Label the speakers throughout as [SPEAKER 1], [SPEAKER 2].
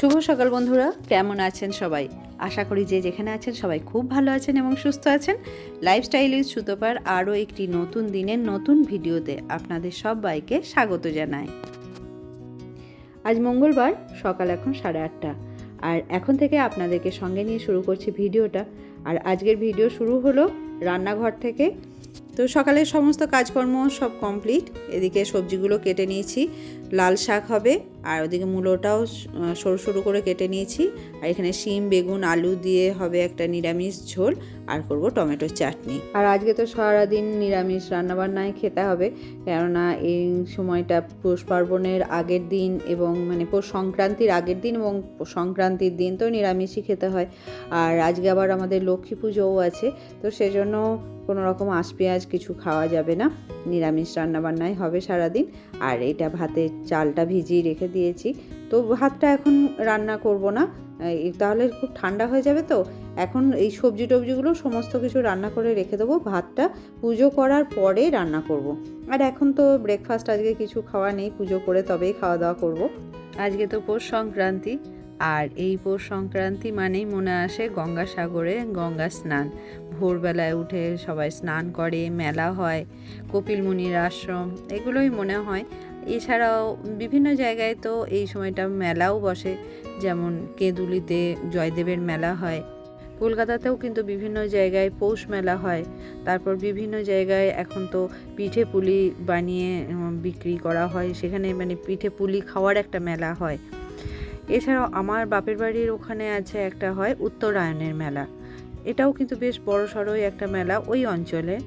[SPEAKER 1] শুভ সকাল বন্ধুরা, কেমন আছেন সবাই? আশা করি যে যেখানে আছেন সবাই খুব ভালো আছেন এবং সুস্থ আছেন। লাইফস্টাইল ইজ সুতোপার আরও একটি নতুন দিনের নতুন ভিডিওতে আপনাদের সবাইকে স্বাগত জানাই। আজ মঙ্গলবার, সকাল এখন সাড়ে আটটা। আর এখন থেকে আপনাদেরকে সঙ্গে নিয়ে শুরু করছি ভিডিওটা। আর আজকের ভিডিও শুরু হলো রান্নাঘর থেকে তো সকালের সমস্ত কাজকর্ম সব কমপ্লিট। এদিকে সবজিগুলো কেটে নিয়েছি। লাল শাক হবে, আর ওদিকে মূলোটাও সরু সরু করে কেটে নিয়েছি। আর এখানে শিম, বেগুন, আলু দিয়ে হবে একটা নিরামিষ ঝোল, আর করব টমেটোর চাটনি। আর আজকে তো সারাদিন নিরামিষ রান্নাবান্নায় খেতে হবে। কেননা এই সময়টা পৌষ পার্বণের আগের দিন এবং মানে পৌষ সংক্রান্তির আগের দিন এবং সংক্রান্তির দিন তো নিরামিষই খেতে হয়। আর আজকে আবার আমাদের লক্ষ্মী পুজোও আছে, তো সেজন্য কোনো রকম আঁশ পেঁয়াজ কিছু খাওয়া যাবে না। নিরামিষ রান্নাবান্নাই হবে সারাদিন। আর এটা ভাতে চালটা ভিজিয়ে রেখে দিয়েছি। তো ভাতটা এখন রান্না করব না। তাহলে খুব ঠান্ডা হয়ে যাবে তো। এখন এই সবজি টবজিগুলো সমস্ত কিছু রান্না করে রেখে দেবো। ভাতটা পুজো করার পরে রান্না করব। আর এখন তো ব্রেকফাস্ট আজকে কিছু খাওয়া নেই। পুজো করে তবেই খাওয়া দাওয়া করব। আজকে তো পৌষ সংক্রান্তি। আর এই পৌষ সংক্রান্তি মানেই মনে আসে গঙ্গাসাগরে গঙ্গা স্নান। ভোরবেলায় উঠে সবাই স্নান করে, মেলা হয়, কপিল মুনির আশ্রম, এগুলোই মনে হয়। এছাড়াও বিভিন্ন জায়গায় তো এই সময়টা মেলাও বসে, যেমন কেঁদুলিতে জয়দেবের মেলা হয়। কলকাতাতেও কিন্তু বিভিন্ন জায়গায় পৌষ মেলা হয়। তারপর বিভিন্ন জায়গায় এখন তো পিঠে পুলি বানিয়ে বিক্রি করা হয়। সেখানে মানে পিঠে পুলি খাওয়ার একটা মেলা হয়। এছাড়াও আমার বাপের বাড়ির ওখানে আছে একটা হয় উত্তরায়ণের মেলা। এটাও কিন্তু বেশ বড় সড়োই একটা মেলা ওই অঞ্চলে।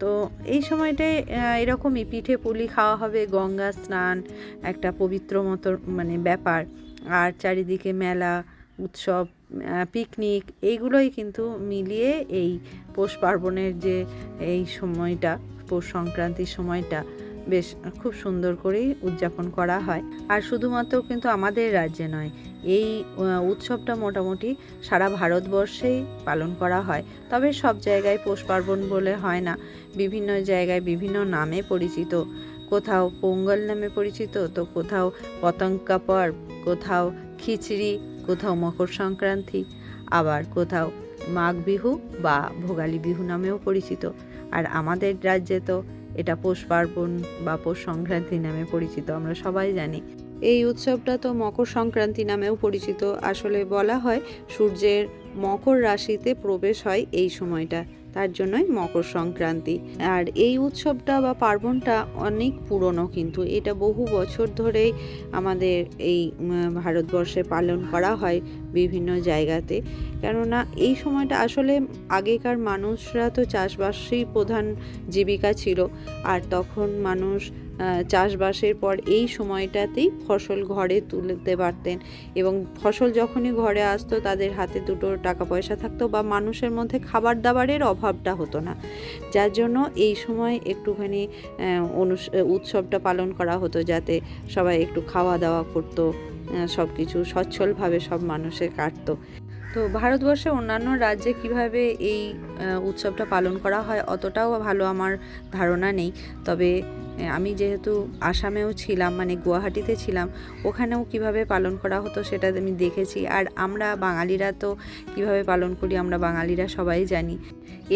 [SPEAKER 1] তো এই সময়টায় এরকমই পিঠে পুলি খাওয়া হবে, গঙ্গা স্নান, একটা পবিত্র মতো মানে ব্যাপার। আর চারিদিকে মেলা, উৎসব পিকনিক, এইগুলোই কিন্তু মিলিয়ে এই পৌষ পার্বণের যে এই সময়টা, পৌষ সংক্রান্তির সময়টা বেশ খুব সুন্দর করেই উদযাপন করা হয়। আর শুধুমাত্র কিন্তু আমাদের রাজ্যে নয়, এই উৎসবটা মোটামুটি সারা ভারতবর্ষেই পালন করা হয়। তবে সব জায়গায় পৌষ পার্বণ বলে হয় না। বিভিন্ন জায়গায় বিভিন্ন নামে পরিচিত। কোথাও পোঙ্গল নামে পরিচিত, তো কোথাও পতঙ্কা পর্ব কোথাও খিচড়ি, কোথাও মকর সংক্রান্তি, আবার কোথাও মাঘ বিহু বা ভোগালী বিহু নামেও পরিচিত। আর আমাদের রাজ্যে তো এটা পৌষ পার্বণ বা পৌষ সংক্রান্তি নামে পরিচিত, আমরা সবাই জানি। এই উৎসবটা তো মকর সংক্রান্তি নামেও পরিচিত। আসলে বলা হয় সূর্যের মকর রাশিতে প্রবেশ হয় এই সময়টা। তার জন্যই মকর সংক্রান্তি। আর এই উৎসবটা বা পার্বণটা অনেক পুরনো কিন্তু এটা বহু বছর ধরেই আমাদের এই ভারতবর্ষে পালন করা হয় বিভিন্ন জায়গাতে। কেননা এই সময়টা আসলে আগেকার মানুষরা তো চাষবাসই প্রধান জীবিকা ছিল। আর তখন মানুষ চাষবাসের পর এই সময়টাতেই ফসল ঘরে তুলতে পারতেন এবং ফসল যখনই ঘরে আসতো, তাদের হাতে দুটো টাকা পয়সা থাকতো বা মানুষের মধ্যে খাবার দাবারের অভাবটা হতো না। যার জন্য এই সময় একটুখানি অনুস- উৎসবটা পালন করা হতো যাতে সবাই একটু খাওয়া দাওয়া করতো সব কিছু সচ্ছলভাবে সব মানুষের কাটতো। তো ভারতবর্ষে অন্যান্য রাজ্যে কীভাবে এই উৎসবটা পালন করা হয় অতটাও ভালো আমার ধারণা নেই। তবে আমি যেহেতু আসামেও ছিলাম মানে গুয়াহাটিতে ছিলাম, ওখানেও কীভাবে পালন করা হতো সেটা আমি দেখেছি। আর আমরা বাঙালিরা তো কীভাবে পালন করি আমরা বাঙালিরা সবাই জানি।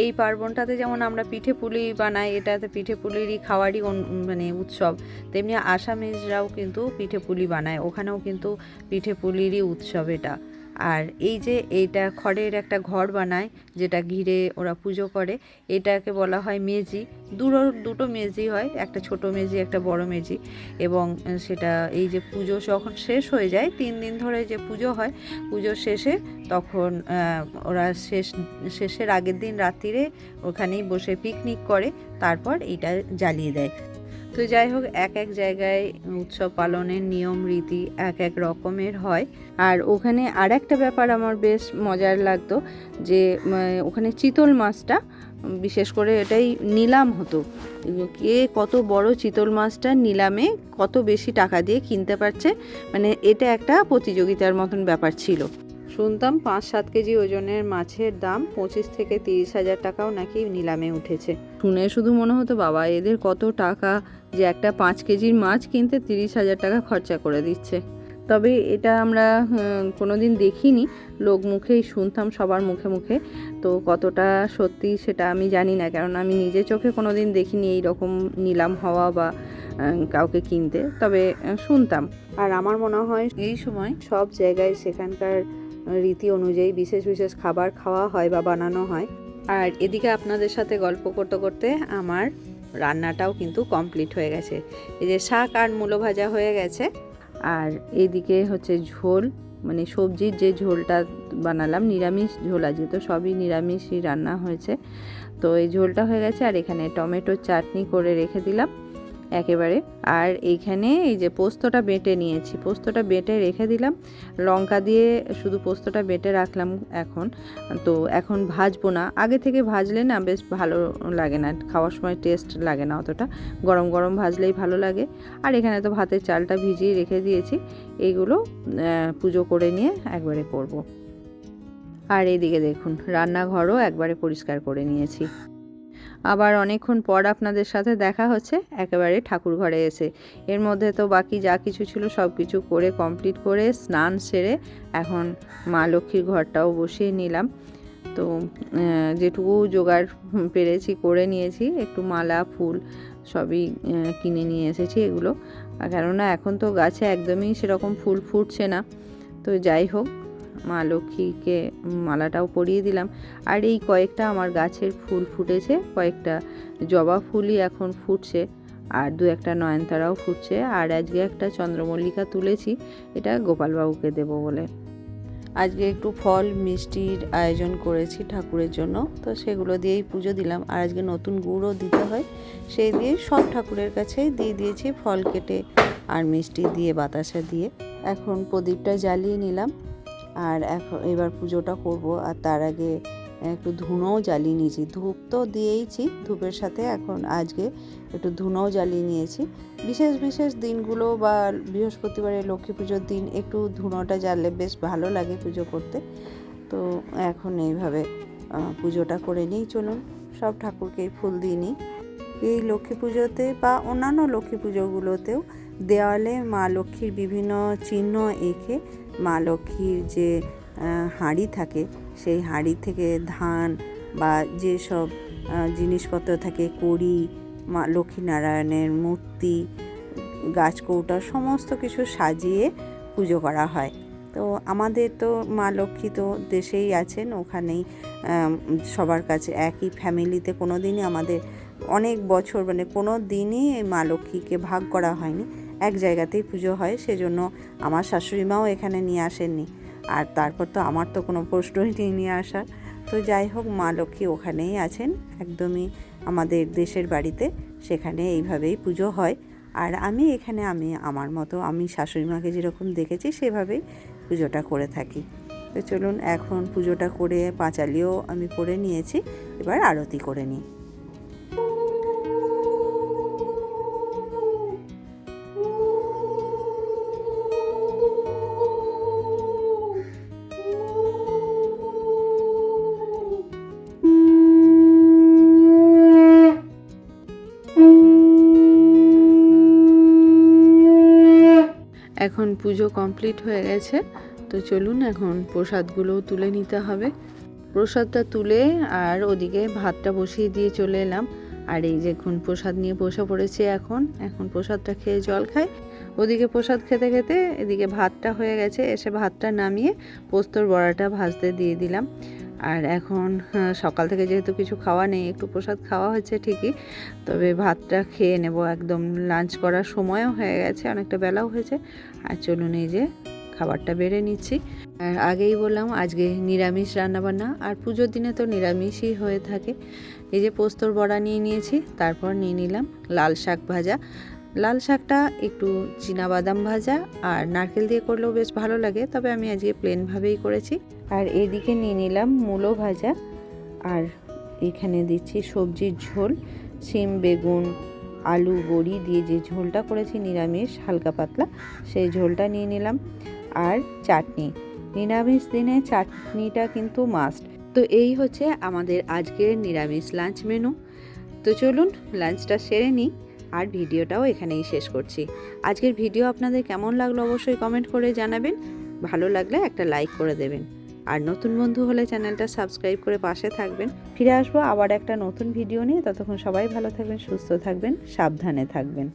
[SPEAKER 1] এই পার্বণটাতে যেমন আমরা পিঠে পুলি বানাই, এটাতে পিঠে পুলিরই খাওয়ারই মানে উৎসব, তেমনি আসামিজরাও কিন্তু পিঠে পুলি বানায়, ওখানেও কিন্তু পিঠে পুলিরই উৎসব এটা। আর এই যে এইটা খড়ের একটা ঘর বানায়, যেটা ঘিরে ওরা পুজো করে, এটাকে বলা হয় মেজি। দুটো দুটো মেজি হয়, একটা ছোট মেজি, একটা বড় মেজি। এবং সেটা এই যে পুজো যখন শেষ হয়ে যায়, তিন দিন ধরে যে পুজো হয়, পুজো শেষে তখন ওরা শেষ, শেষের আগের দিন রাত্রিরে ওখানেই বসে পিকনিক করে, তারপর এটা জ্বালিয়ে দেয়। তো যাই হোক, এক এক জায়গায় উৎসব পালনের নিয়ম, রীতি এক এক রকমের হয়। আর ওখানে আর একটা ব্যাপার আমার বেশ মজার লাগতো যে ওখানে চিতল মাছটা, বিশেষ করে এটাই নিলাম হতো। কে কত বড় চিতল মাছটা নিলামে কত বেশি টাকা দিয়ে কিনতে পারছে মানে এটা একটা প্রতিযোগিতার মতন ব্যাপার ছিল। শুনতাম পাঁচ সাত কেজি ওজনের মাছের দাম পঁচিশ থেকে তিরিশ হাজার টাকাও নাকি নিলামে উঠেছে। শুনে শুধু মনে হতো, বাবা, এদের কত টাকা যে একটা পাঁচ কেজির মাছ কিনতে তিরিশ হাজার টাকা খরচা করে দিচ্ছে। তবে এটা আমরা কোনো দিন দেখিনি। লোক মুখেই শুনতাম সবার মুখে মুখে। তো কতটা সত্যি সেটা আমি জানি না, কারণ আমি নিজে চোখে কোনো দিন দেখিনি এই রকম নিলাম হওয়া বা কাউকে কিনতে। তবে শুনতাম। আর আমার মনে হয় এই সময় সব জায়গায় সেখানকার রীতি অনুযায়ী বিশেষ বিশেষ খাবার খাওয়া হয় বা বানানো হয়। আর এদিকে আপনাদের সাথে গল্প করতে করতে আমার রান্নাটাও কিন্তু কমপ্লিট হয়ে গেছে। এই যে শাক আর মূলো ভাজা হয়ে গেছে। আর এইদিকে হচ্ছে ঝোল মানে সবজির যে ঝোলটা বানালাম, নিরামিষ ঝোল আজকে তো সবই নিরামিষই রান্না হয়েছে। তো এই ঝোলটা হয়ে গেছে আর এখানে টমেটোর চাটনি করে রেখে দিলাম। একেবারে। আর এইখানে এই যে পোস্তটা বেটে নিয়েছি, পোস্তটা বেটে রেখে দিলাম। লঙ্কা দিয়ে শুধু পোস্তটা বেটে রাখলাম এখন। তো এখন ভাজবো না। আগে থেকে ভাজলে না বেশ ভালো লাগে না। খাওয়ার সময় টেস্ট লাগে না অতটা। গরম গরম ভাজলেই ভালো লাগে। আর এখানে তো ভাতের চালটা ভিজিয়ে রেখে দিয়েছি। এইগুলো পুজো করে নিয়ে একবারে করব। আর এইদিকে দেখুন, রান্নাঘরও একবারে পরিষ্কার করে নিয়েছি। আবার অনেকক্ষণ পর আপনাদের সাথে দেখা হচ্ছে, একেবারে ঠাকুর ঘরে এসে। এর মধ্যে তো বাকি যা কিছু ছিল সব কিছু করে কমপ্লিট করে স্নান সেরে এখন মা লক্ষ্মীর ঘরটাও বসিয়ে নিলাম। তো যেটুকু জোগাড় পেরেছি, করে নিয়েছি, একটু মালা, ফুল সবই কিনে নিয়ে এসেছি এগুলো। কেননা এখন তো গাছে একদমই সেরকম ফুল ফুটছে না। তো যাই হোক মা লক্ষ্মীকে মালাটাও পরিয়ে দিলাম। আর এই কয়েকটা আমার গাছের ফুল ফুটেছে, কয়েকটা জবা ফুলই এখন ফুটছে আর দু একটা নয়নতারাও ফুটছে। আর আজকে একটা চন্দ্রমল্লিকা তুলেছি, এটা গোপালবাবুকে দেব বলে। আজকে একটু ফল মিষ্টির আয়োজন করেছি ঠাকুরের জন্য, তো সেগুলো দিয়েই পুজো দিলাম। আর আজকে নতুন গুড়ও দিতে হয়, সেই দিয়ে সব ঠাকুরের কাছেই দিয়ে দিয়েছি ফল কেটে আর মিষ্টি দিয়ে, বাতাসা দিয়ে। এখন প্রদীপটা জ্বালিয়ে নিলাম। আর এখন এবার পুজোটা করব। আর তার আগে একটু ধুনোও জ্বালিয়ে নিয়েছি। ধূপ তো দিয়েইছি, ধূপের সাথে এখন আজকে একটু ধুনোও জ্বালিয়ে নিয়েছি। বিশেষ বিশেষ দিনগুলো বা বৃহস্পতিবারে লক্ষ্মী পুজোর দিন একটু ধুনোটা জ্বাললে বেশ ভালো লাগে পুজো করতে। তো এখন এইভাবে পুজোটা করে নিই। চলুন, সব ঠাকুরকেই ফুল দিয়ে নিই। এই লক্ষ্মী পুজোতে বা অন্যান্য লক্ষ্মী পুজোগুলোতেও দেওয়ালে মা লক্ষ্মীর বিভিন্ন চিহ্ন এঁকে মা লক্ষ্মীর যে হাঁড়ি থাকে, সেই হাঁড়ি থেকে ধান বা যেসব জিনিসপত্র থাকে, কড়ি, মা লক্ষ্মীনারায়ণের মূর্তি গাছকৌটা সমস্ত কিছু সাজিয়ে পুজো করা হয়। তো আমাদের তো মা লক্ষ্মী তো দেশেই আছেন, ওখানেই সবার কাছে একই ফ্যামিলিতে কোনো দিনই আমাদের অনেক বছর মানে কোনো দিনই মা লক্ষ্মীকে ভাগ করা হয়নি। এক জায়গাতেই পুজো হয়, সেজন্য আমার শাশুড়ি মাও এখানে নিয়ে আসেননি। আর তারপর তো আমার তো কোনো প্রশ্নই নেই নিয়ে আসার। তো যাই হোক, মা লক্ষ্মী ওখানেই আছেন, একদমই আমাদের দেশের বাড়িতে, সেখানে এইভাবেই পুজো হয়। আর আমি এখানে, আমি, আমার মতো, আমি শাশুড়ি মাকে যেরকম দেখেছি, সেভাবেই পুজোটা করে থাকি। তো চলুন, এখন পুজোটা করে পাঁচালিও আমি করে নিয়েছি, এবার আরতি করে নিই। এখন পুজো কমপ্লিট হয়ে গেছে, তো চলুন এখন প্রসাদগুলোও তুলে নিতে হবে। প্রসাদটা তুলে আর ওদিকে ভাতটা বসিয়ে দিয়ে চলে এলাম। আর এই যে এখন প্রসাদ নিয়ে বসে পড়েছে এখন এখন প্রসাদটা খেয়ে জল খাই। ওদিকে প্রসাদ খেতে খেতে এদিকে ভাতটা হয়ে গেছে, এসে ভাতটা নামিয়ে পোস্তর বড়াটা ভাজতে দিয়ে দিলাম। আর এখন হ্যাঁ, সকাল থেকে যেহেতু কিছু খাওয়া নেই একটু প্রসাদ খাওয়া হয়েছে ঠিকই তবে ভাতটা খেয়ে নেব একদম। লাঞ্চ করার সময়ও হয়ে গেছে অনেকটা বেলাও হয়েছে। আর চলুন এই যে খাবারটা বেড়ে নিচ্ছি। আর আগেই বললাম আজকে নিরামিষ রান্নাবান্না আর পুজোর দিনে তো নিরামিষই হয়ে থাকে। এই যে পোস্তর বড়া নিয়ে নিয়েছি তারপর নিয়ে নিলাম লাল শাক ভাজা। লাল শাকটা একটু বাদাম ভাজা আর নারকেল দিয়ে করলেও বেশ ভালো লাগে তবে আমি আজকে প্লেনভাবেই করেছি। আর এদিকে নিয়ে নিলাম মূলো ভাজা আর এখানে দিচ্ছি সবজির ঝোল সিম বেগুন, আলু, বড়ি দিয়ে যে ঝোলটা করেছি নিরামিষ, হালকা পাতলা, সেই ঝোলটা নিয়ে নিলাম। আর চাটনি, নিরামিষ দিনে চাটনিটা কিন্তু মাস্ট তো এই হচ্ছে আমাদের আজকের নিরামিষ লাঞ্চ মেনু। তো চলুন লাঞ্চটা সেরে নিই আর ভিডিওটাও এখানেই শেষ করছি। আজকের ভিডিও আপনাদের কেমন লাগল অবশ্যই কমেন্ট করে জানাবেন। ভালো লাগলে একটা লাইক করে দেবেন। আর নতুন বন্ধু হলে চ্যানেলটা সাবস্ক্রাইব করে পাশে থাকবেন। ফিরে আসব আবার একটা নতুন ভিডিও নিয়ে। ততক্ষণ সবাই ভালো থাকবেন, সুস্থ থাকবেন, সাবধানে থাকবেন।